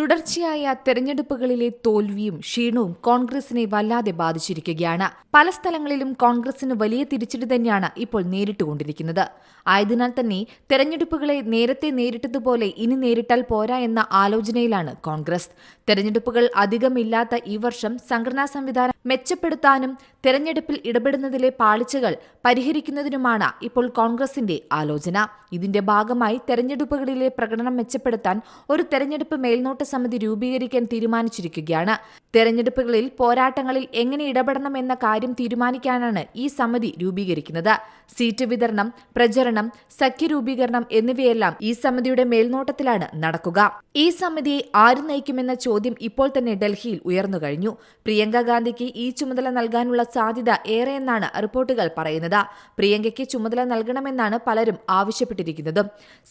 തുടർച്ചയായ തെരഞ്ഞെടുപ്പുകളിലെ തോൽവിയും ക്ഷീണവും കോൺഗ്രസിനെ വല്ലാതെ ബാധിച്ചിരിക്കുകയാണ്. പല സ്ഥലങ്ങളിലും കോൺഗ്രസിന് വലിയ തിരിച്ചടി തന്നെയാണ് ഇപ്പോൾ നേരിട്ടുകൊണ്ടിരിക്കുന്നത്. ആയതിനാൽ തന്നെ തെരഞ്ഞെടുപ്പുകളെ നേരത്തെ നേരിട്ടതുപോലെ ഇനി നേരിട്ടാൽ പോരാ എന്ന ആലോചനയിലാണ് കോൺഗ്രസ്. തെരഞ്ഞെടുപ്പുകൾ അധികമില്ലാത്ത ഈ വർഷം സംഘടനാ സംവിധാനം മെച്ചപ്പെടുത്താനും തെരഞ്ഞെടുപ്പിൽ ഇടപെടുന്നതിലെ പാളിച്ചകൾ പരിഹരിക്കുന്നതിനുമാണ് ഇപ്പോൾ കോൺഗ്രസിന്റെ ആലോചന. ഇതിന്റെ ഭാഗമായി തെരഞ്ഞെടുപ്പുകളിലെ പ്രകടനം മെച്ചപ്പെടുത്താൻ ഒരു തെരഞ്ഞെടുപ്പ് മേൽനോട്ട സമിതി രൂപീകരിക്കാൻ തീരുമാനിച്ചിരിക്കുകയാണ്. തെരഞ്ഞെടുപ്പുകളിൽ പോരാട്ടങ്ങളിൽ എങ്ങനെ ഇടപെടണം എന്ന കാര്യം തീരുമാനിക്കാനാണ് ഈ സമിതി രൂപീകരിക്കുന്നത്. സീറ്റ് വിതരണം പ്രചരണം സഖ്യ രൂപീകരണം എന്നിവയെല്ലാം ഈ സമിതിയുടെ മേൽനോട്ടത്തിലാണ് നടക്കുക. ഈ സമിതിയെ ആര് നയിക്കുമെന്ന ചോദ്യം ഇപ്പോൾ തന്നെ ഡൽഹിയിൽ ഉയർന്നു കഴിഞ്ഞു. പ്രിയങ്ക ഗാന്ധിക്ക് ഈ ചുമതല നൽകാനുള്ള സാധ്യത ഏറെയെന്നാണ് റിപ്പോർട്ടുകൾ പറയുന്നത്. പ്രിയങ്കയ്ക്ക് ചുമതല നൽകണമെന്നാണ് പലരും ആവശ്യപ്പെട്ടിരിക്കുന്നത്.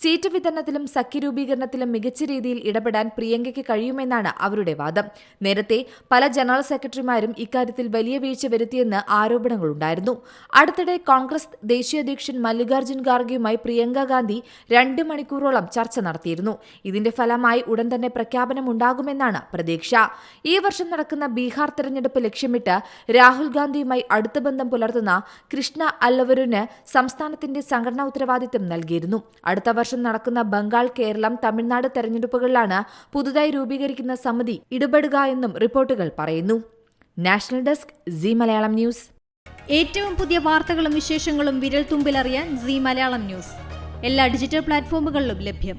സീറ്റ് വിതരണത്തിലും സഖ്യരൂപീകരണത്തിലും മികച്ച രീതിയിൽ ഇടപെടാൻ പ്രിയങ്കയ്ക്ക് കഴിയുമെന്നാണ് അവരുടെ വാദം. നേരത്തെ പല ജനറൽ സെക്രട്ടറിമാരും ഇക്കാര്യത്തിൽ വലിയ വീഴ്ച വരുത്തിയെന്ന് ആരോപണങ്ങളുണ്ടായിരുന്നു. അടുത്തിടെ കോൺഗ്രസ് ദേശീയ അധ്യക്ഷൻ മല്ലികാർജുൻ ഖാർഗെയുമായി പ്രിയങ്ക ഗാന്ധി രണ്ട് മണിക്കൂറോളം ചർച്ച നടത്തിയിരുന്നു. ഇതിന്റെ ഫലമായി ഉടൻ തന്നെ പ്രഖ്യാപനമുണ്ടാകുമെന്നാണ് പ്രതീക്ഷ. ഈ വർഷം നടക്കുന്ന ബീഹാർ തെരഞ്ഞെടുപ്പ് ലക്ഷ്യമിട്ട് രാഹുൽ ഗാന്ധിയുമായി അടുത്ത ബന്ധം പുലർത്തുന്ന കൃഷ്ണ അല്ലവരുന് സംസ്ഥാനത്തിന്റെ സംഘടനാ ഉത്തരവാദിത്തം നൽകിയിരുന്നു. അടുത്ത വർഷം നടക്കുന്ന ബംഗാൾ കേരളം തമിഴ്നാട് തെരഞ്ഞെടുപ്പുകളിലാണ് പുതുതായി രൂപീകരിക്കുന്ന സമിതി ഇടപെടുക എന്നും റിപ്പോർട്ടുകൾ പറയുന്നു. National desk Zee Malayalam news. ഏറ്റവും പുതിയ വാർത്തകളും വിശേഷങ്ങളും വിരൽ തുമ്പിലറിയാൻ സി മലയാളം ന്യൂസ്. എല്ലാ ഡിജിറ്റൽ പ്ലാറ്റ്ഫോമുകളിലും ലഭ്യം.